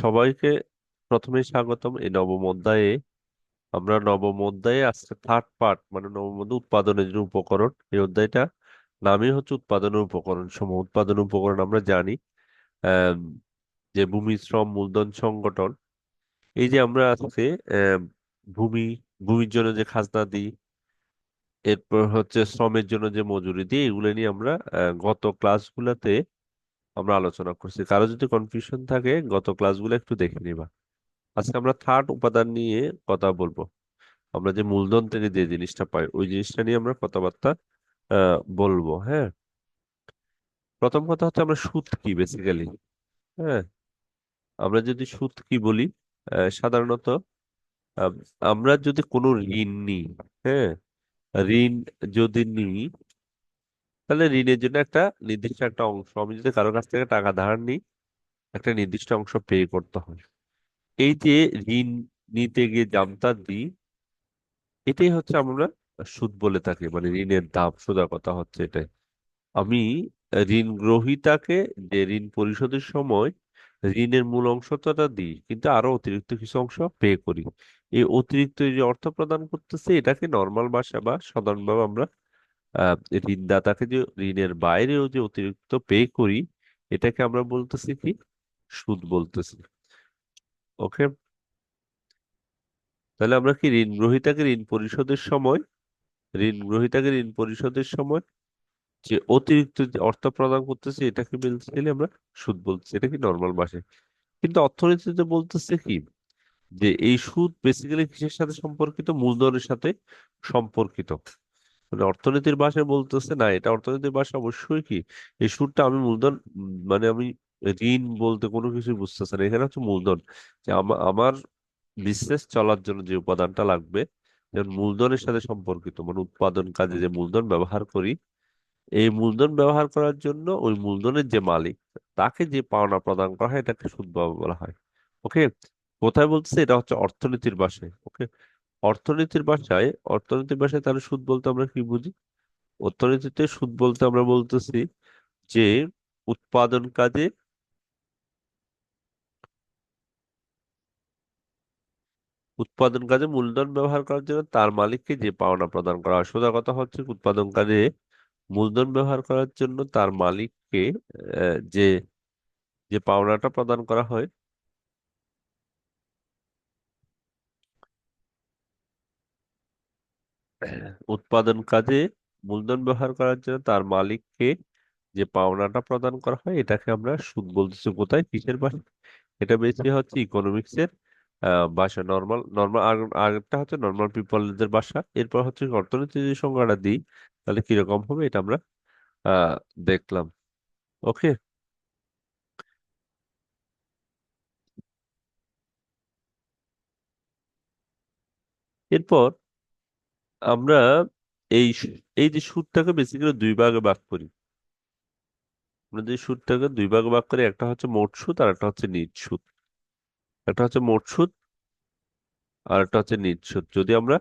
সবাইকে প্রথমে স্বাগতম। এই নবম অধ্যায়ে আমরা নবম অধ্যায়ে আজকে থার্ড পার্ট মানে নবম অধ্যায় উৎপাদনের যে উপকরণ, এই অধ্যায়টা নামই হচ্ছে উৎপাদনের উপকরণ সমূহ। উৎপাদন উপকরণ আমরা জানি যে ভূমি, শ্রম, মূলধন, সংগঠন। এই যে আমরা আজকে ভূমি, ভূমির জন্য যে খাজনা দিই, এরপর হচ্ছে শ্রমের জন্য যে মজুরি দিই, এগুলো নিয়ে আমরা গত ক্লাসগুলোতে আমরা আলোচনা করছি। কারও যদি কনফিউশন থাকে, গত ক্লাসগুলো একটু দেখে নিবা। আজকে আমরা থার্ড উপাদান নিয়ে কথা বলব। আমরা যে মূলধন থেকে যে জিনিসটা পাই, ওই জিনিসটা নিয়ে আমরা কথাবার্তা বলব হ্যাঁ? প্রথম কথা হচ্ছে আমরা সুদ কি বেসিক্যালি হ্যাঁ? আমরা যদি সুদ কি বলি সাধারণত আমরা যদি কোনো ঋণ নিই হ্যাঁ? ঋণ যদি নিই তাহলে ঋণের জন্য একটা নির্দিষ্ট একটা অংশ, আমি যদি কারও কাছ থেকে টাকা ধার নিই, একটা নির্দিষ্ট অংশ পে করতে হয়। এই যে ঋণ নিতে গিয়ে জামতা দিই এটাই হচ্ছে আমরা সুদ বলে থাকি মানে ঋণের দাম সোজা কথা হচ্ছে এটাই আমি ঋণ গ্রহীতাকে যে ঋণ পরিশোধের সময় ঋণের মূল অংশটা দিই, কিন্তু আরও অতিরিক্ত কিছু অংশ পে করি। এই অতিরিক্ত যে অর্থ প্রদান করতেছে, এটাকে নর্মাল ভাষা বা সাধারণভাবে আমরা ঋণদাতাকে যে ঋণের বাইরেও যে অতিরিক্ত পে করি, এটাকে আমরা বলতেছি কি? সুদ বলতেছি। ওকে তাহলে আমরা কি ঋণ গ্রহীতাকে ঋণ পরিশোধের সময়, ঋণ গ্রহীতাকে ঋণ পরিশোধের সময় যে অতিরিক্ত যে অর্থ প্রদান করতেছে, এটাকে বলতেছি আমরা সুদ বলতেছি। এটা কি নর্মাল ভাষায়? কিন্তু অর্থনীতিতে বলতেছে কি? যে এই সুদ বেসিক্যালি কিসের সাথে সম্পর্কিত? মূলধনের সাথে সম্পর্কিত। মানে অর্থনীতির ভাষায় বলতেছে না, এটা অর্থনীতির ভাষা অবশ্যই কি? এই সুদটা আমি মূলধন মানে আমি ঋণ বলতে কোনো কিছু বুঝতেছে না। এখানে হচ্ছে মূলধন, যে আমার বিজনেস চলার জন্য যে উপাদানটা লাগবে, যেমন মূলধনের সাথে সম্পর্কিত মানে উৎপাদন কাজে যে মূলধন ব্যবহার করি, এই মূলধন ব্যবহার করার জন্য ওই মূলধনের যে মালিক, তাকে যে পাওনা প্রদান করা হয়, এটাকে সুদ বলা হয়। ওকে? কোথায় বলতেছে? এটা হচ্ছে অর্থনীতির ভাষায়, ওকে? অর্থনীতির ভাষায় অর্থনীতির ভাষায় তাহলে সুদ বলতে আমরা কি বুঝি? অর্থনীতিতে সুদ বলতে আমরা বলতেছি যে উৎপাদন কাজে উৎপাদন কাজে মূলধন ব্যবহার করার জন্য তার মালিককে যে পাওনা প্রদান করা হয়। সোজা কথা হচ্ছে উৎপাদন কাজে মূলধন ব্যবহার করার জন্য তার মালিককে যে যে পাওনাটা প্রদান করা হয় উৎপাদন কাজে মূলধন ব্যবহার করার জন্য তার মালিককে যে পাওনাটা প্রদান করা হয়, এটাকে আমরা সুদ বলতেছি কোথায়? কিসের ভাষা এটা বেশি হচ্ছে ইকোনমিক্স এর ভাষা নর্মাল নর্মাল হচ্ছে নর্মাল পিপলদের ভাষা এরপর হচ্ছে অর্থনীতি সংজ্ঞাটা দিই, তাহলে কীরকম হবে এটা আমরা দেখলাম। ওকে? এরপর আমরা এই এই যে সুদটাকে বেসিক্যালি দুই ভাগে ভাগ করি। আমরা যে সুদটাকে দুই ভাগে ভাগ করি, একটা হচ্ছে মোট সুদ আর একটা হচ্ছে নিট সুদ। একটা হচ্ছে মোট সুদ আর একটা হচ্ছে নিট সুদ। যদি আমরা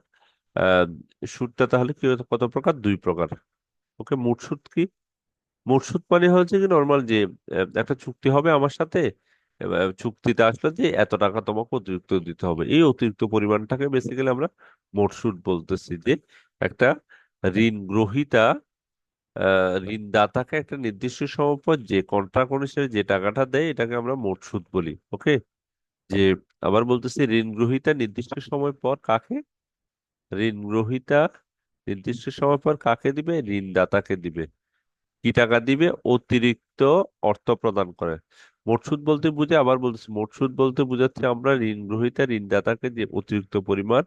সুদটা তাহলে কি কত প্রকার? দুই প্রকার। ওকে, মোট সুদ কি? মোট সুদ মানে হচ্ছে কি নর্মাল যে একটা চুক্তি হবে আমার সাথে চুক্তিতে আসলে যে এত টাকা তোমাকে অতিরিক্ত দিতে হবে, এই অতিরিক্ত পরিমাণটাকে বেসিক্যালি আমরা মোট সুদ বলতেছি যে একটা ঋণ গ্রহীতা ঋণদাতাকে একটা নির্দিষ্ট সময় পর যে কন্ট্রাক্ট অনুসারে যে টাকাটা দেয় এটাকে আমরা মোট সুদ বলি ওকে যে আবার বলতেছি ঋণ গ্রহীতা নির্দিষ্ট সময় পর কাকে? ঋণ গ্রহীতা নির্দিষ্ট সময় পর কাকে দিবে? ঋণদাতাকে দিবে। কি টাকা দিবে? অতিরিক্ত অর্থ প্রদান করে। মোট সুদ বলতে বুঝে আবার বলতেছি, মোট সুদ বলতে বুঝাচ্ছে আমরা ঋণ গ্রহীতা, ঋণদাতাকে যে অতিরিক্ত পরিমাণ,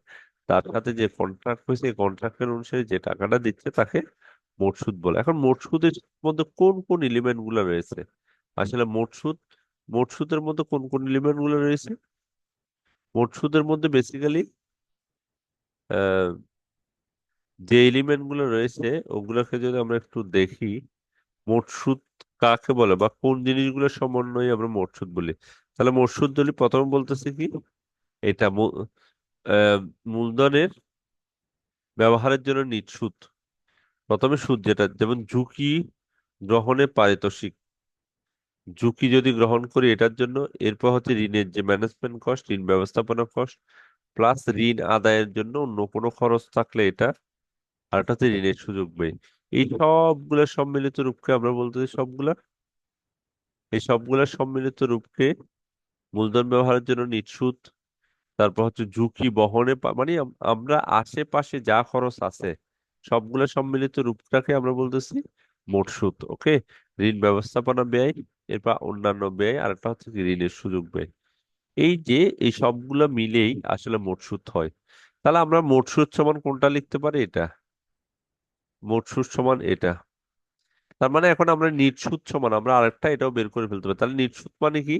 তার সাথে যে কন্ট্রাক্ট হয়েছে কন্ট্রাক্টের অনুসারে যে টাকাটা দিচ্ছে তাকে মোট সুদ বলে। এখন মোট সুদের মধ্যে কোন কোন এলিমেন্টগুলো রয়েছে? আসলে মোট সুদ, মোট সুদের মধ্যে কোন কোন এলিমেন্টগুলো রয়েছে? মোট সুদের মধ্যে বেসিক্যালি যে এলিমেন্টগুলো রয়েছে, ওগুলোকে যদি আমরা একটু দেখি মোট সুদ কাকে বলে বা কোন জিনিসগুলোর সমন্বয়ে আমরা মোট সুদ বলি? তাহলে মোট সুদ বলি প্রথমে বলতেছি কি? এটা মূলধনের ব্যবহারের জন্য নিট সুদ। প্রথমে সুদ যেটা, যেমন ঝুঁকি গ্রহণে পারিতোষিক। ঝুঁকি যদি গ্রহণ করি এটার জন্য, এরপর হচ্ছে ঋণের যে ম্যানেজমেন্ট কস্ট ঋণ ব্যবস্থাপনা কস্ট প্লাস ঋণ আদায়ের জন্য অন্য কোনো খরচ থাকলে এটা, আর হচ্ছে ঋণের সুযোগ ব্যয়। এই সবগুলা সম্মিলিত রূপকে আমরা বলতেছি সবগুলা? এই সবগুলা সম্মিলিত রূপকে মূলধন ব্যবহারের জন্য নিট সুদ তারপর হচ্ছে ঝুঁকি বহনে মানে আমরা আশেপাশে যা খরচ আছে, সবগুলা সম্মিলিত রূপটাকে আমরা বলতেছি মোট সুদ ওকে? ঋণ ব্যবস্থাপনা ব্যয়, এরপর অন্যান্য ব্যয়, আর একটা হচ্ছে ঋণের সুযোগ ব্যয়। এই যে, এই সবগুলো মিলেই আসলে মোট সুদ হয়। তাহলে আমরা মোট সুদ সমান কোনটা লিখতে পারি এটা? মোট সুদ সমান এটা। তার মানে এখন আমরা নিট সুদ সমান, আমরা আরেকটা এটাও বের করে ফেলতে পারি। তাহলে নিট সুদ মানে কি?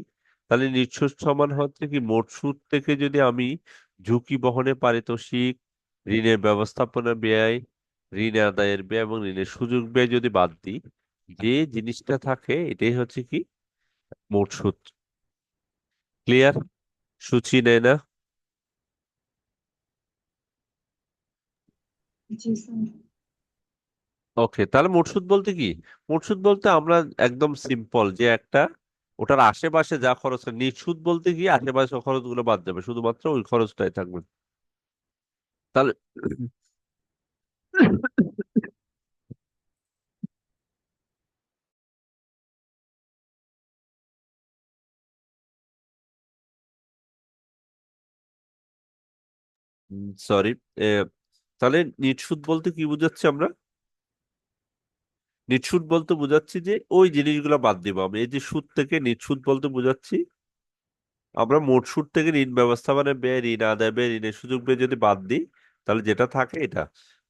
তাহলে নিট সুদ সমান হচ্ছে কি, মোট সুদ থেকে যদি আমি ঝুঁকি বহনে পারিতোষিক, ঋণের ব্যবস্থাপনা ব্যয়, ঋণ আদায়ের ব্যয় এবং ঋণের সুযোগ ব্যয় যদি বাদ দিই, যে জিনিসটা থাকে এটাই হচ্ছে কি? মোট সুদ। ক্লিয়ার? সুচি নেয় না? ওকে তাহলে মোট সুদ বলতে কি? মোট সুদ বলতে আমরা একদম সিম্পল যে একটা ওটার আশেপাশে যা খরচ হয়, নিট সুদ বলতে কি আশেপাশে খরচগুলো বাদ যাবে শুধুমাত্র ওই খরচটাই থাকবে। তাহলে সরি তাহলে নিট সুদ বলতে কি বুঝাচ্ছি আমরা? নিট সুদ বলতে বুঝাচ্ছি যে ওই জিনিসগুলো বাদ দিব আমি। এই যে সুদ থেকে নিট সুদ বলতে বুঝাচ্ছি, আমরা মোট সুদ থেকে ঋণ ব্যবস্থাপনা ব্যয়, ঋণ আদায়, ব্যয়, ঋণের সুযোগ ব্যয় যদি বাদ দিই, তাহলে যেটা থাকে এটা।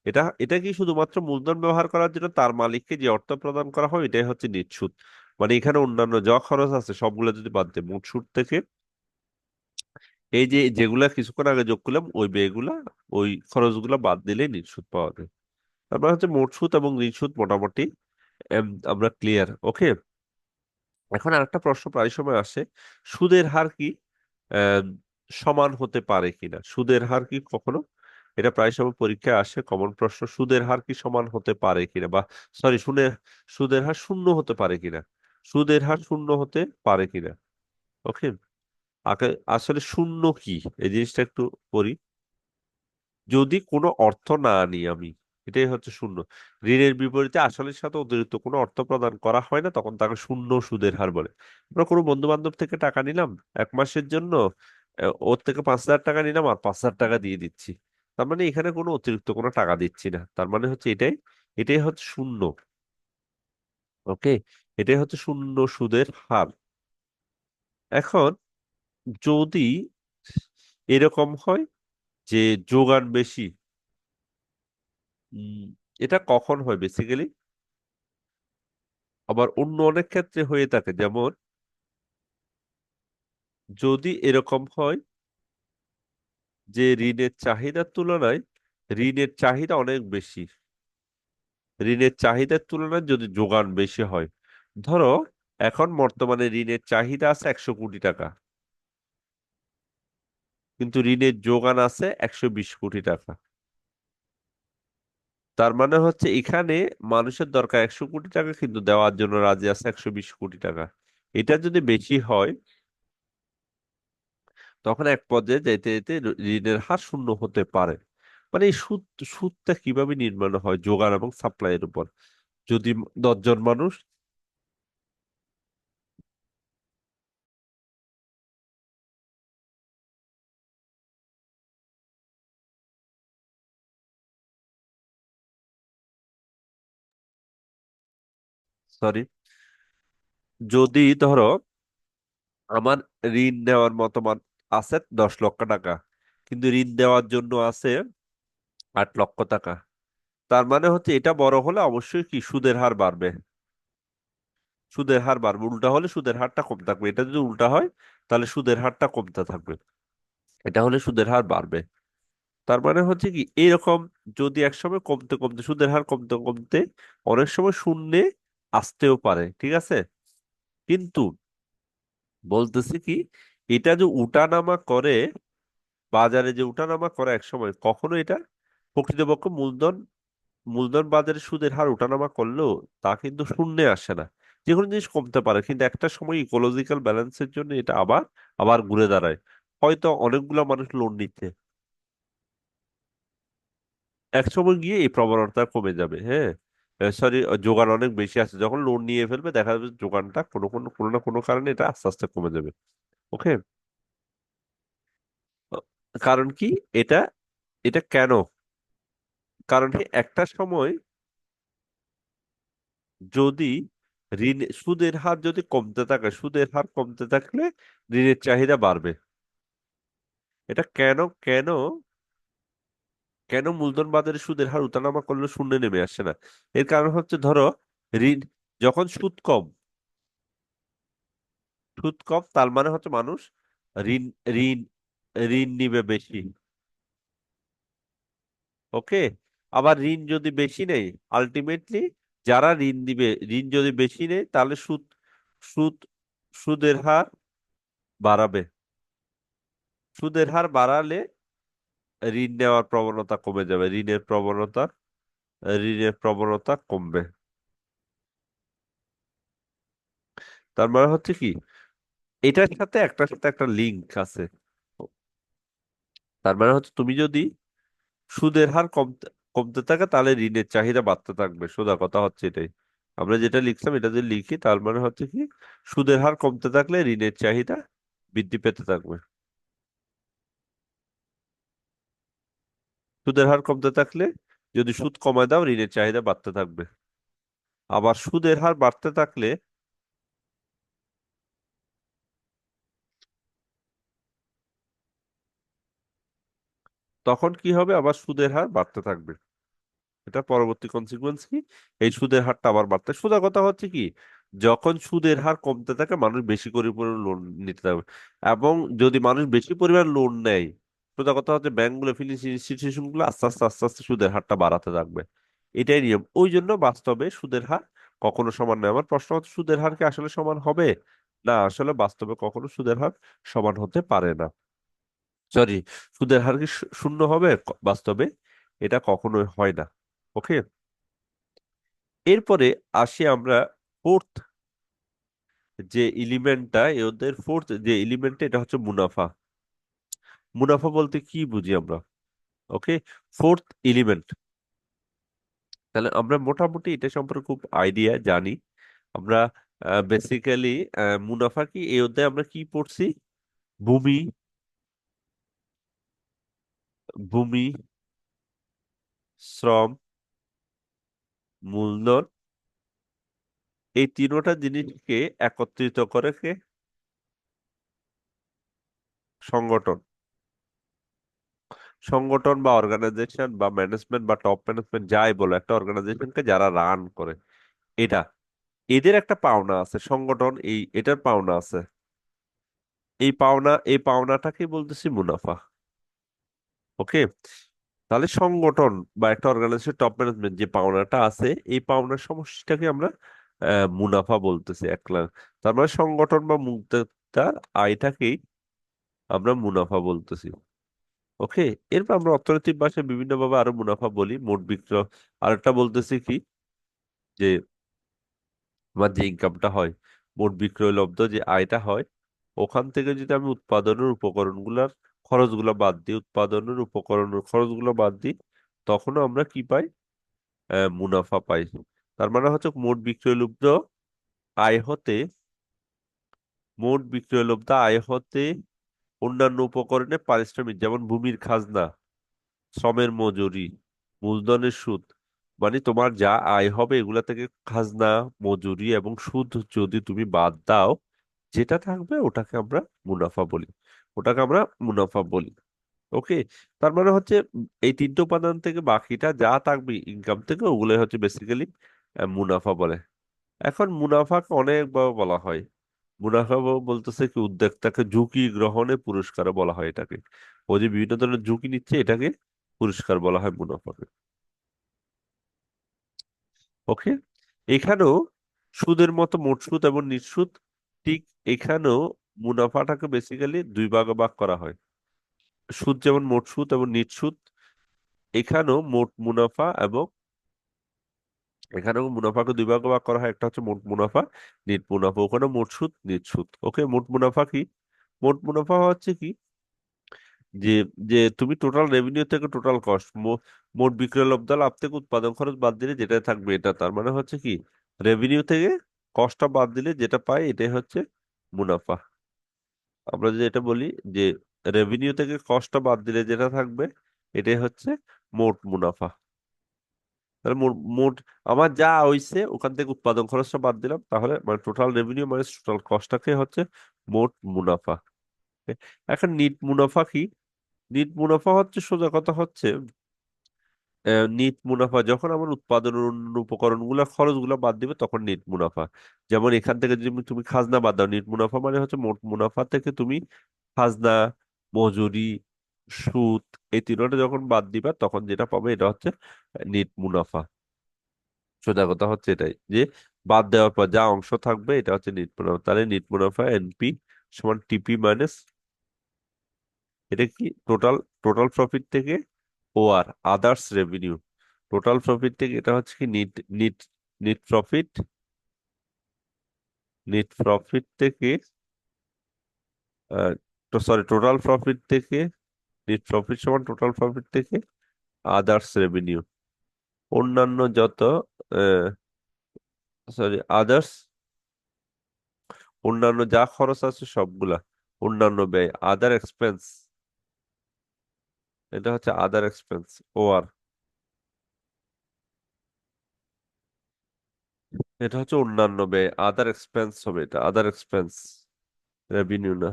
এটা এটা কি শুধুমাত্র মূলধন ব্যবহার করার জন্য তার মালিককে যে অর্থ প্রদান করা হয়, এটাই হচ্ছে নিট সুদ মানে এখানে অন্যান্য যা খরচ আছে সবগুলো যদি বাদ দিই, মোট সুদ থেকে এই যে যেগুলা কিছুক্ষণ আগে যোগ করলাম, ওই ব্যয়গুলা, ওই খরচগুলো বাদ দিলে নিট সুদ পাওয়া যায়। তারপর হচ্ছে মোট সুদ এবং ঋণ সুদ মোটামুটি আমরা ক্লিয়ার ওকে এখন আরেকটা প্রশ্ন প্রায় সময় আসে, সুদের হার কি সমান হতে পারে কিনা? সুদের হার কি কখনো? এটা প্রায় সময় পরীক্ষায় আসে কমন প্রশ্ন, সুদের হার কি সমান হতে পারে কিনা? বা সরি সুদের সুদের হার শূন্য হতে পারে কিনা? সুদের হার শূন্য হতে পারে কিনা? ওকে আসলে শূন্য কি? এই জিনিসটা একটু পড়ি। যদি কোনো অর্থ না নিই আমি এটাই হচ্ছে শূন্য। ঋণের বিপরীতে আসলের সাথে অতিরিক্ত কোনো অর্থ প্রদান করা হয় না, তখন তাকে শূন্য সুদের হার বলে। আমরা কোনো বন্ধু বান্ধব থেকে টাকা নিলাম, এক মাসের জন্য ওর থেকে পাঁচ হাজার টাকা নিলাম আর পাঁচ হাজার টাকা দিয়ে দিচ্ছি। তার মানে এখানে কোনো অতিরিক্ত কোনো টাকা দিচ্ছি না। তার মানে হচ্ছে এটাই এটাই হচ্ছে শূন্য। ওকে? এটাই হচ্ছে শূন্য সুদের হার। এখন যদি এরকম হয় যে যোগান বেশি এটা কখন হয় বেসিক্যালি আবার অন্য অনেক ক্ষেত্রে হয়ে থাকে, যেমন যদি এরকম হয় যে ঋণের চাহিদার তুলনায়, ঋণের চাহিদা অনেক বেশি। ঋণের চাহিদার তুলনায় যদি যোগান বেশি হয়, ধরো এখন বর্তমানে ঋণের চাহিদা আছে একশো কোটি টাকা। কিন্তু ঋণের যোগান আছে একশো বিশ কোটি টাকা। তার মানে হচ্ছে এখানে মানুষের দরকার একশো কোটি টাকা কিন্তু দেওয়ার জন্য রাজি আছে একশো বিশ কোটি টাকা। এটা যদি বেশি হয়, তখন এক পর্যায়ে যেতে যেতে ঋণের হার শূন্য হতে পারে। মানে এই সুদ, সুদটা কীভাবে নির্মাণ হয়? যোগান এবং সাপ্লাইয়ের উপর। যদি দশজন মানুষ সরি যদি ধরো আমার ঋণ নেওয়ার মতো আছে দশ লক্ষ টাকা, কিন্তু ঋণ দেওয়ার জন্য আছে আট লক্ষ টাকা, তার মানে হচ্ছে এটা বড় হলে অবশ্যই কি সুদের হার বাড়বে? সুদের হার বাড়বে, উল্টা হলে সুদের হারটা কম থাকবে। এটা যদি উল্টা হয়, তাহলে সুদের হারটা কমতে থাকবে। এটা হলে সুদের হার বাড়বে। তার মানে হচ্ছে কি, এরকম যদি একসময় কমতে কমতে, সুদের হার কমতে কমতে অনেক সময় শূন্যে আসতেও পারে, ঠিক আছে? কিন্তু বলতেছি কি, এটা যে উঠানামা করে, বাজারে যে উঠানামা করে এক সময় কখনো এটা প্রকৃতপক্ষে মূলধন মূলধন বাজারে সুদের হার উঠানামা করলেও তা কিন্তু শূন্যে আসে না। যে কোনো জিনিস কমতে পারে, কিন্তু একটা সময় ইকোলজিক্যাল ব্যালেন্সের জন্য এটা আবার আবার ঘুরে দাঁড়ায়। হয়তো অনেকগুলো মানুষ লোন নিচ্ছে। এক সময় গিয়ে এই প্রবণতা কমে যাবে হ্যাঁ? সরি যোগান অনেক বেশি আছে। যখন লোন নিয়ে ফেলবে, দেখা যাবে যোগানটা কোনো কোনো কোনো না কোনো কারণে এটা আস্তে আস্তে কমে যাবে। ওকে কারণ কি? এটা এটা কেন? কারণ কি একটা সময় যদি ঋণ, সুদের হার যদি কমতে থাকে, সুদের হার কমতে থাকলে ঋণের চাহিদা বাড়বে। এটা কেন কেন কেন মূলধন বাজারে সুদের হার উঠানামা করলে শূন্যে নেমে আসছে না? এর কারণ হচ্ছে, ধরো, ঋণ, যখন সুদ কম সুদ কম, তার মানে হচ্ছে মানুষ ঋণ ঋণ ঋণ নিবে বেশি। ওকে? আবার ঋণ যদি বেশি নেই আলটিমেটলি যারা ঋণ দিবে, ঋণ যদি বেশি নেই তাহলে সুদ সুদ, সুদের হার বাড়াবে। সুদের হার বাড়ালে ঋণ নেওয়ার প্রবণতা কমে যাবে। ঋণের প্রবণতা ঋণের প্রবণতা কমবে। তার মানে হচ্ছে কি, এটার সাথে একটার সাথে একটা লিঙ্ক আছে। তার মানে হচ্ছে তুমি যদি সুদের হার কমতে কমতে থাকে তাহলে ঋণের চাহিদা বাড়তে থাকবে। সোজা কথা হচ্ছে এটাই। আমরা যেটা লিখলাম এটা যদি লিখি, তার মানে হচ্ছে কি, সুদের হার কমতে থাকলে ঋণের চাহিদা বৃদ্ধি পেতে থাকবে। সুদের হার কমতে থাকলে যদি সুদ কমায় দাও, ঋণের চাহিদা বাড়তে থাকবে। আবার সুদের হার বাড়তে থাকলে তখন কি হবে? আবার সুদের হার বাড়তে থাকবে। এটা পরবর্তী কনসিকুয়েন্স কি? এই সুদের হারটা আবার বাড়তে সোজা কথা হচ্ছে কি? যখন সুদের হার কমতে থাকে, মানুষ বেশি করে লোন নিতে থাকবে। এবং যদি মানুষ বেশি পরিমাণ লোন নেয় সোজা কথা হচ্ছে ব্যাংকগুলো ফিনান্সিয়াল ইনস্টিটিউশনগুলো আস্তে আস্তে আস্তে আস্তে সুদের হারটা বাড়াতে থাকবে। এটাই নিয়ম। ওই জন্য বাস্তবে সুদের হার কখনো সমান নয়। আমার প্রশ্ন হচ্ছে, সুদের হার কি আসলে সমান হবে? না, আসলে বাস্তবে কখনো সুদের হার সমান হতে পারে না। সরি সুদের হার কি শূন্য হবে? বাস্তবে এটা কখনোই হয় না। ওকে এরপরে আসি আমরা ফোর্থ যে এলিমেন্টটা ওদের ফোর্থ যে এলিমেন্টটা এটা হচ্ছে মুনাফা। মুনাফা বলতে কি বুঝি আমরা? ওকে ফোর্থ এলিমেন্ট তাহলে আমরা মোটামুটি এটা সম্পর্কে খুব আইডিয়া জানি। আমরা বেসিক্যালি মুনাফা কি? এই অধ্যায়ে আমরা কি পড়ছি? ভূমি ভূমি, শ্রম, মূলধন, এই তিনোটা জিনিসকে একত্রিত করে কে? সংগঠন। সংগঠন বা অর্গানাইজেশন বা ম্যানেজমেন্ট বা টপ ম্যানেজমেন্ট যাই বলো, একটা অর্গানাইজেশনকে যারা রান করে, এটা, এদের একটা পাওনা আছে, সংগঠন এই, এটার পাওনা আছে। এই পাওনা, এই পাওনাটাকে বলতেছি মুনাফা। ওকে? তাহলে সংগঠন বা একটা অর্গানাইজেশন টপ ম্যানেজমেন্ট যে পাওনাটা আছে, এই পাওনার সমষ্টিটাকে আমরা মুনাফা বলতেছি এক তার মানে সংগঠন বা মুক্তার আয়টাকেই আমরা মুনাফা বলতেছি। ওকে, এরপর আমরা অর্থনৈতিক ভাষায় বিভিন্নভাবে আরও মুনাফা বলি, মোট বিক্রয়। আরেকটা বলতেছি কি? যে আমার যে ইনকামটা হয়, মোট বিক্রয় লব্ধ যে আয়টা হয়, ওখান থেকে যদি আমি উৎপাদনের উপকরণগুলোর খরচগুলো বাদ দিই, উৎপাদনের উপকরণের খরচগুলো বাদ দিই, তখনও আমরা কি পাই? মুনাফা পাই। তার মানে হচ্ছে মোট বিক্রয় লব্ধ আয় হতে, মোট বিক্রয় লব্ধ আয় হতে অন্যান্য উপকরণে পারিশ্রমিক, যেমন ভূমির খাজনা, শ্রমের মজুরি, মূলধনের সুদ মানে তোমার যা আয় হবে এগুলা থেকে খাজনা, মজুরি এবং সুদ যদি তুমি বাদ দাও, যেটা থাকবে ওটাকে আমরা মুনাফা বলি। ওটাকে আমরা মুনাফা বলি। ওকে তার মানে হচ্ছে এই তিনটে উপাদান থেকে বাকিটা যা থাকবে ইনকাম থেকে ওগুলোই হচ্ছে বেসিক্যালি মুনাফা বলে। এখন মুনাফাকে অনেকভাবে বলা হয়। মুনাফা বলতেছে কি, উদ্যোক্তাকে ঝুঁকি গ্রহণে পুরস্কার বলা হয় এটাকে। ও যে বিভিন্ন ধরনের ঝুঁকি নিচ্ছে, এটাকে পুরস্কার বলা হয় মুনাফাকে। ওকে? এখানেও সুদের মতো মোট সুদ এবং নিঃসুদ ঠিক এখানেও মুনাফাটাকে বেসিক্যালি দুই ভাগে ভাগ করা হয়। সুদ যেমন মোট সুদ এবং নিট সুদ, এখানেও মোট মুনাফা এবং এখানেও মুনাফাকে দুই ভাগে ভাগ করা হয়। একটা হচ্ছে মোট মুনাফা, নিট মুনাফা ওখানে মোট সুদ, নিট সুদ। ওকে, মোট মুনাফা কি? মোট মুনাফা হচ্ছে কি? যে যে তুমি টোটাল রেভিনিউ থেকে টোটাল কস্ট মোট বিক্রয় লাভ থেকে উৎপাদন খরচ বাদ দিলে যেটা থাকবে এটা। তার মানে হচ্ছে কি? রেভিনিউ থেকে কস্টটা বাদ দিলে যেটা পাই এটাই হচ্ছে মুনাফা। আমরা যদি এটা বলি যে রেভিনিউ থেকে কস্টটা বাদ দিলে যেটা থাকবে এটাই হচ্ছে মোট মুনাফা। তাহলে মোট আমার যা হইছে, ওখান থেকে উৎপাদন খরচটা বাদ দিলাম, তাহলে মানে টোটাল রেভিনিউ মানে টোটাল কস্টটাকে হচ্ছে মোট মুনাফা এখন নিট মুনাফা কি? নিট মুনাফা হচ্ছে সোজা কথা হচ্ছে নিট মুনাফা যখন আমার উৎপাদন উপকরণগুলো, খরচগুলো বাদ দিবে, তখন নিট মুনাফা। যেমন এখান থেকে যদি তুমি খাজনা বাদ দাও, নিট মুনাফা মানে হচ্ছে মোট মুনাফা থেকে তুমি খাজনা, মজুরি সুদ, এই তিনটা যখন বাদ দিবা, তখন যেটা পাবে এটা হচ্ছে নিট মুনাফা। সোজা কথা হচ্ছে এটাই যে, বাদ দেওয়ার পর যা অংশ থাকবে এটা হচ্ছে নিট মুনাফা। তাহলে নিট মুনাফা এনপি সমান টিপি মাইনাস এটা কি? টোটাল টোটাল প্রফিট থেকে ও আর আদার্স রেভিনিউ টোটাল প্রফিট থেকে এটা হচ্ছে কি net net net profit net profit থেকে সরি টোটাল প্রফিট থেকে নিট প্রফিট সমান টোটাল প্রফিট থেকে আদার্স রেভিনিউ অন্যান্য যত সরি আদার্স অন্যান্য যা খরচ আছে সবগুলা, অন্যান্য ব্যয় আদার এক্সপেন্স এটা হচ্ছে আদার এক্সপেন্স ও আর এটা হচ্ছে অন্যান্য ব্যয় আদার এক্সপেন্স হবে এটা আদার এক্সপেন্স রেভিনিউ না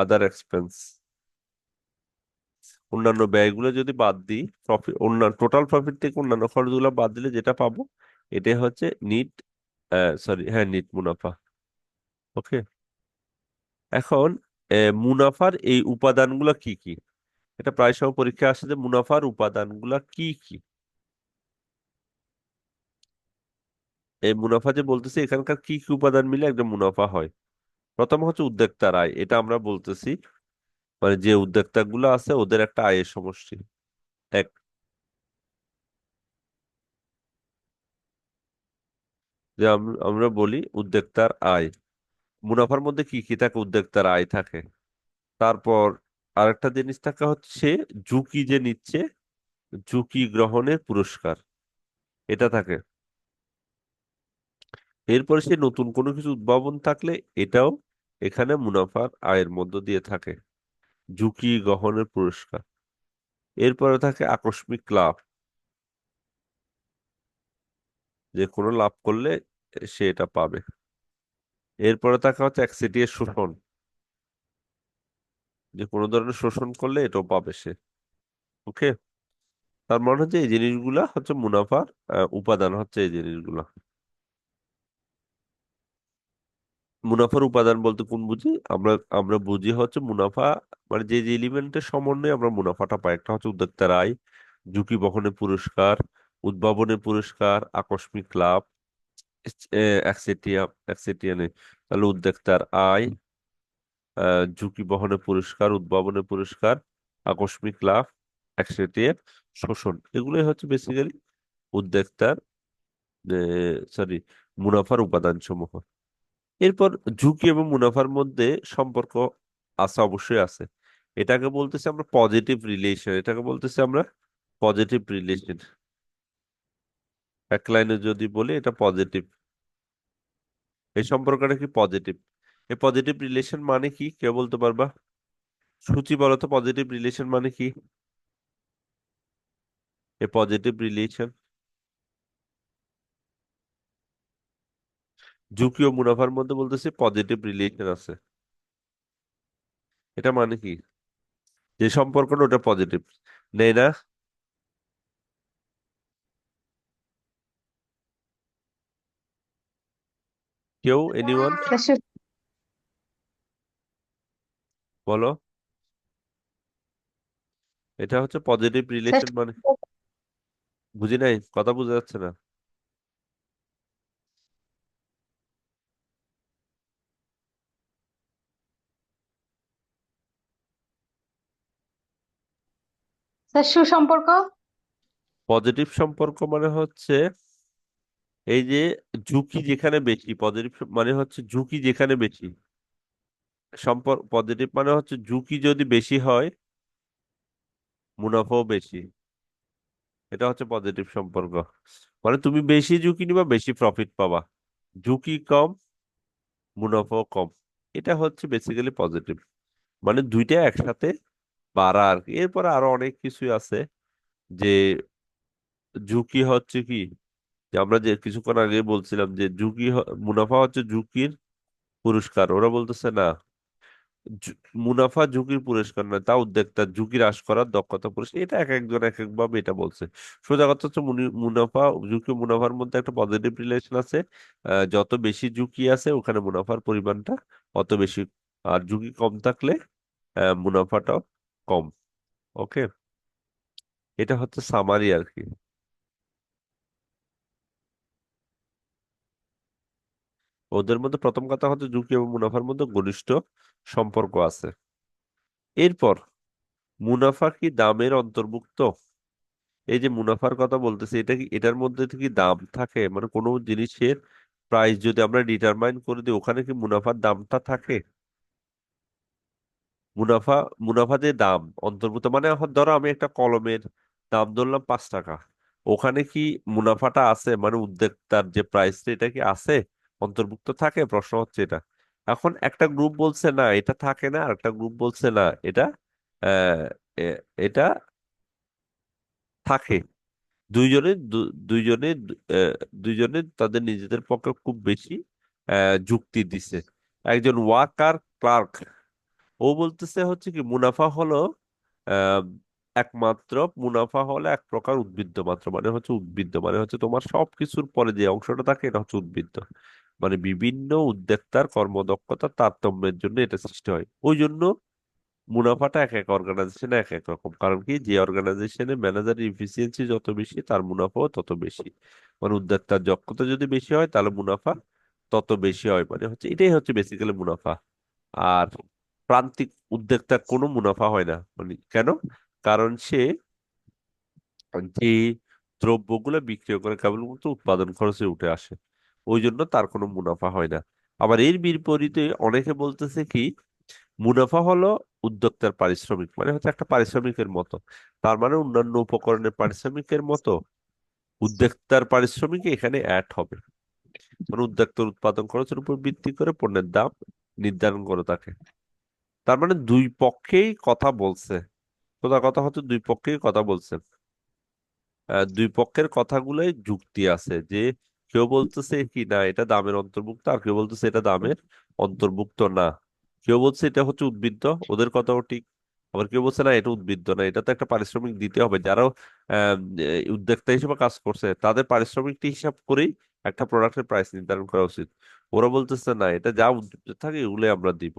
আদার এক্সপেন্স অন্যান্য ব্যয়গুলো যদি বাদ দিই প্রফিট অন্যান্য টোটাল প্রফিট থেকে অন্যান্য খরচগুলো বাদ দিলে যেটা পাবো, এটাই হচ্ছে নিট সরি হ্যাঁ নিট মুনাফা ওকে এখন মুনাফার এই উপাদানগুলো কি কি? এটা প্রায় সময় পরীক্ষা আসে যে মুনাফার উপাদানগুলো কি কি? এই মুনাফা যে বলতেছি, এখানকার কি কি উপাদান মিলে একটা মুনাফা হয়? প্রথম হচ্ছে উদ্যোক্তার আয় এটা আমরা বলতেছি। মানে যে উদ্যোক্তা গুলো আছে ওদের একটা আয়ের সমষ্টি। এক। যে আমরা বলি উদ্যোক্তার আয়। মুনাফার মধ্যে কি কি থাকে, উদ্যোক্তার আয় থাকে? তারপর আরেকটা জিনিস থাকে হচ্ছে ঝুঁকি যে নিচ্ছে, ঝুঁকি গ্রহণের পুরস্কার। এটা থাকে। এরপরে সে নতুন কোনো কিছু উদ্ভাবন থাকলে এটাও এখানে মুনাফার আয়ের মধ্য দিয়ে থাকে। ঝুঁকি গ্রহণের পুরস্কার। এরপরে থাকে আকস্মিক লাভ। যে কোনো লাভ করলে সে এটা পাবে। এরপরে থাকে হচ্ছে একচেটিয়া শোষণ। যে কোনো ধরনের শোষণ করলে এটাও পাবে সে। ওকে তার মানে হচ্ছে এই জিনিসগুলা হচ্ছে মুনাফার উপাদান হচ্ছে এই জিনিসগুলা। মুনাফার উপাদান বলতে কোন বুঝি? আমরা আমরা বুঝি হচ্ছে মুনাফা মানে যে যে এলিমেন্টের সমন্বয়ে আমরা মুনাফাটা পাই। একটা হচ্ছে উদ্যোক্তার আয় ঝুঁকি বহনের পুরস্কার উদ্ভাবনের পুরস্কার, আকস্মিক লাভ নেই তাহলে উদ্যোক্তার আয় ঝুঁকি বহনের পুরস্কার উদ্ভাবনের পুরস্কার, আকস্মিক লাভ একচেটিয়া শোষণ। এগুলোই হচ্ছে বেসিক্যালি উদ্যোক্তার সরি মুনাফার উপাদান সমূহ এরপর ঝুঁকি এবং মুনাফার মধ্যে সম্পর্ক আছে, অবশ্যই আছে। এটাকে বলতেছি আমরা পজিটিভ রিলেশন এটাকে বলতেছি আমরা পজিটিভ রিলেশন এক লাইনে যদি বলি, এটা পজিটিভ এই সম্পর্কটা কি পজিটিভ এই পজিটিভ রিলেশন মানে কি? কেউ বলতে পারবা? সূচি বলো তো পজিটিভ রিলেশন মানে কি? এ পজিটিভ রিলেশন ঝুঁকি ও মুনাফার মধ্যে বলতেছি পজিটিভ রিলেশন আছে। এটা মানে কি? যে সম্পর্কটা ওটা পজিটিভ নেই না? কেউ এনিওয়ান বলো। এটা হচ্ছে পজিটিভ রিলেশন মানে বুঝি নাই? কথা বোঝা যাচ্ছে না। সুসম্পর্ক? পজিটিভ সম্পর্ক মানে হচ্ছে এই যে ঝুঁকি যেখানে বেশি পজিটিভ মানে হচ্ছে ঝুঁকি যেখানে বেশি। সম্পর্ক পজিটিভ মানে হচ্ছে ঝুঁকি যদি বেশি হয়, মুনাফাও বেশি। এটা হচ্ছে পজিটিভ সম্পর্ক। মানে তুমি বেশি ঝুঁকি নিবা, বেশি প্রফিট পাবা। ঝুঁকি কম, মুনাফাও কম। এটা হচ্ছে বেসিক্যালি পজিটিভ মানে দুইটা একসাথে বাড়া আর কি এরপরে আরও অনেক কিছুই আছে যে ঝুঁকি হচ্ছে কি? যে আমরা যে কিছুক্ষণ আগে বলছিলাম যে ঝুঁকি মুনাফা হচ্ছে ঝুঁকির পুরস্কার। ওরা বলতেছে না মুনাফা ঝুঁকির পুরস্কার নয় তা উদ্যোক্তার ঝুঁকি হ্রাস করার দক্ষতা পুরস্কার। এটা এক একজন এক এক ভাবে এটা বলছে। সোজা কথা হচ্ছে মুনি- মুনাফা, ঝুঁকি মুনাফার মধ্যে একটা পজিটিভ রিলেশন আছে। যত বেশি ঝুঁকি আছে ওখানে মুনাফার পরিমাণটা অত বেশি। আর ঝুঁকি কম থাকলে মুনাফাটাও কম। ওকে? এটা হচ্ছে সামারি আর কি ওদের মধ্যে প্রথম কথা হচ্ছে ঝুঁকি এবং মুনাফার মধ্যে ঘনিষ্ঠ সম্পর্ক আছে। এরপর, মুনাফা কি দামের অন্তর্ভুক্ত? এই যে মুনাফার কথা বলতেছি, এটা কি, এটার মধ্যে কি দাম থাকে? মানে কোনো জিনিসের প্রাইস যদি আমরা ডিটারমাইন করে দিই, ওখানে কি মুনাফার দামটা থাকে? মুনাফা মুনাফা যে দাম, অন্তর্ভুক্ত মানে এখন ধরো আমি একটা কলমের দাম ধরলাম পাঁচ টাকা। ওখানে কি মুনাফাটা আছে? মানে উদ্যোক্তার যে প্রাইসটা এটা কি আছে? অন্তর্ভুক্ত থাকে? প্রশ্ন হচ্ছে এটা। এখন একটা গ্রুপ বলছে, না, এটা থাকে না। আর একটা গ্রুপ বলছে, না, এটা এটা থাকে। দুইজনে দুইজনে দুইজনে তাদের নিজেদের পক্ষে খুব বেশি যুক্তি দিছে। একজন ওয়াকার ক্লার্ক ও বলতেছে হচ্ছে কি, মুনাফা হলো একমাত্র, মুনাফা হলো এক প্রকার উদ্বৃত্ত মাত্র মানে হচ্ছে উদ্বৃত্ত মানে হচ্ছে তোমার সবকিছুর পরে যে অংশটা থাকে এটা হচ্ছে উদ্বৃত্ত। মানে বিভিন্ন উদ্যোক্তার কর্মদক্ষতার তারতম্যের জন্য এটা সৃষ্টি হয়। ওই জন্য মুনাফাটা এক এক অর্গানাইজেশনে এক এক রকম। কারণ কি, যে অর্গানাইজেশনে ম্যানেজারের ইফিসিয়েন্সি যত বেশি, তার মুনাফাও তত বেশি। মানে উদ্যোক্তার দক্ষতা যদি বেশি হয়, তাহলে মুনাফা তত বেশি হয়। মানে হচ্ছে এটাই হচ্ছে বেসিক্যালি মুনাফা। আর প্রান্তিক উদ্যোক্তার কোনো মুনাফা হয় না। মানে কেন? কারণ সে যে দ্রব্যগুলো বিক্রি করে কেবলমাত্র উৎপাদন খরচে উঠে আসে, ওই জন্য তার কোনো মুনাফা হয় না। আবার এর বিপরীতে অনেকে বলতেছে কি, মুনাফা হলো উদ্যোক্তার পারিশ্রমিক মানে হচ্ছে একটা পারিশ্রমিকের মতো। তার মানে অন্যান্য উপকরণের পারিশ্রমিকের মতো উদ্যোক্তার পারিশ্রমিক এখানে অ্যাড হবে। মানে উদ্যোক্তার উৎপাদন খরচের উপর ভিত্তি করে পণ্যের দাম নির্ধারণ করে থাকে তার মানে দুই পক্ষেই কথা বলছে। সোজা কথা হচ্ছে দুই পক্ষেই কথা বলছে। দুই পক্ষের কথাগুলোই যুক্তি আছে যে কেউ বলতেছে কি না, এটা দামের অন্তর্ভুক্ত, আর কেউ বলতেছে এটা দামের অন্তর্ভুক্ত না। কেউ বলছে এটা হচ্ছে উদ্বৃত্ত, ওদের কথাও ঠিক। আবার কেউ বলছে না, এটা উদ্বৃত্ত না। এটা তো একটা পারিশ্রমিক দিতে হবে। যারা উদ্যোক্তা হিসেবে কাজ করছে, তাদের পারিশ্রমিকটি হিসাব করেই একটা প্রোডাক্টের প্রাইস নির্ধারণ করা উচিত। ওরা বলতেছে না, এটা যা উদ্বৃত্ত থাকে এগুলোই আমরা দিব।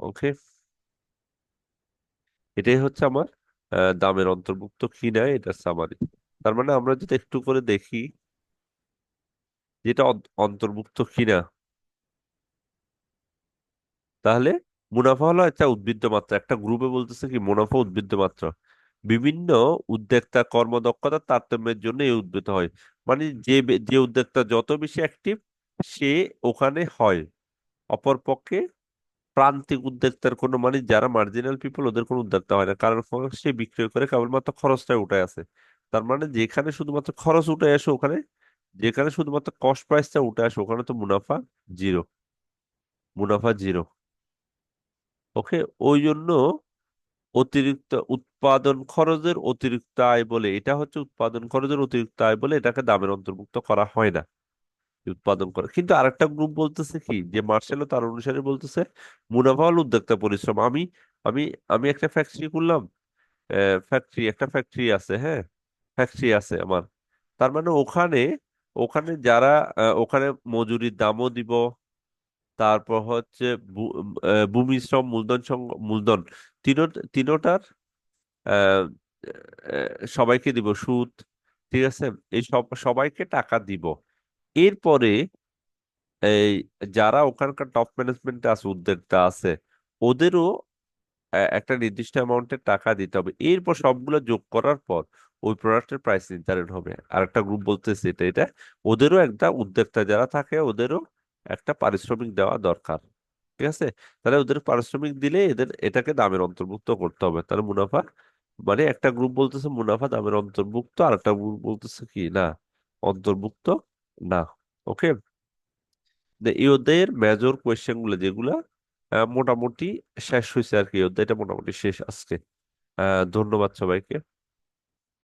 ওকে এটাই হচ্ছে আমার দামের অন্তর্ভুক্ত কি না এটা সামারি তার মানে আমরা যদি একটু করে দেখি যেটা অন- অন্তর্ভুক্ত কিনা তাহলে মুনাফা হলো একটা উদ্বৃত্ত মাত্রা। একটা গ্রুপে বলতেছে কি, মুনাফা উদ্বৃত্ত মাত্রা। বিভিন্ন উদ্যোক্তা কর্মদক্ষতার তারতম্যের জন্য এই উদ্বৃত্ত হয়। মানে যে যে উদ্যোক্তা যত বেশি অ্যাক্টিভ সে ওখানে হয়। অপরপক্ষে প্রান্তিক উদ্যোক্তার কোনো মানে যারা মার্জিনাল পিপল ওদের কোনো উদ্যোক্তা হয় না। কারণ সে বিক্রয় করে কেবলমাত্র খরচটা উঠে আসে তার মানে যেখানে শুধুমাত্র খরচ উঠে আসে ওখানে, যেখানে শুধুমাত্র কস্ট প্রাইসটা উঠে আসে ওখানে তো মুনাফা জিরো মুনাফা জিরো ওকে ওই জন্য অতিরিক্ত উৎপাদন খরচের অতিরিক্ত আয় বলে, এটা হচ্ছে উৎপাদন খরচের অতিরিক্ত আয় বলে এটাকে দামের অন্তর্ভুক্ত করা হয় না। উৎপাদন করে। কিন্তু আরেকটা গ্রুপ বলতেছে কি, যে মার্শালও তার অনুসারে বলতেছে, মুনাফা হল উদ্যোক্তা পরিশ্রম। আমি আমি আমি একটা ফ্যাক্টরি করলাম ফ্যাক্টরি একটা ফ্যাক্টরি আছে হ্যাঁ? ফ্যাক্টরি আছে আমার। তার মানে ওখানে ওখানে যারা ওখানে মজুরির দামও দিব, তারপর হচ্ছে ভূমি শ্রম, মূলধন মূলধন, তিনো, তিনোটার সবাইকে দিব সুদ, ঠিক আছে? এই সব, সবাইকে টাকা দিব। এরপরে এই যারা ওখানকার টপ ম্যানেজমেন্টে আছে, উদ্যোক্তা আছে, ওদেরও একটা নির্দিষ্ট অ্যামাউন্টের টাকা দিতে হবে। এরপর সবগুলো যোগ করার পর ওই প্রোডাক্টের প্রাইস নির্ধারণ হবে। আর একটা গ্রুপ বলতেছে এটা এটা ওদেরও একটা উদ্যোক্তা যারা থাকে, ওদেরও একটা পারিশ্রমিক দেওয়া দরকার। ঠিক আছে? তাহলে ওদের পারিশ্রমিক দিলে এদের, এটাকে দামের অন্তর্ভুক্ত করতে হবে। তাহলে মুনাফা মানে একটা গ্রুপ বলতেছে মুনাফা দামের অন্তর্ভুক্ত আর একটা গ্রুপ বলতেছে কি না, অন্তর্ভুক্ত। না ওকে অধ্যায়ের মেজর কোয়েশ্চেনগুলো যেগুলা মোটামুটি শেষ হয়েছে আর কি অধ্যায়টা মোটামুটি শেষ আজকে। ধন্যবাদ সবাইকে।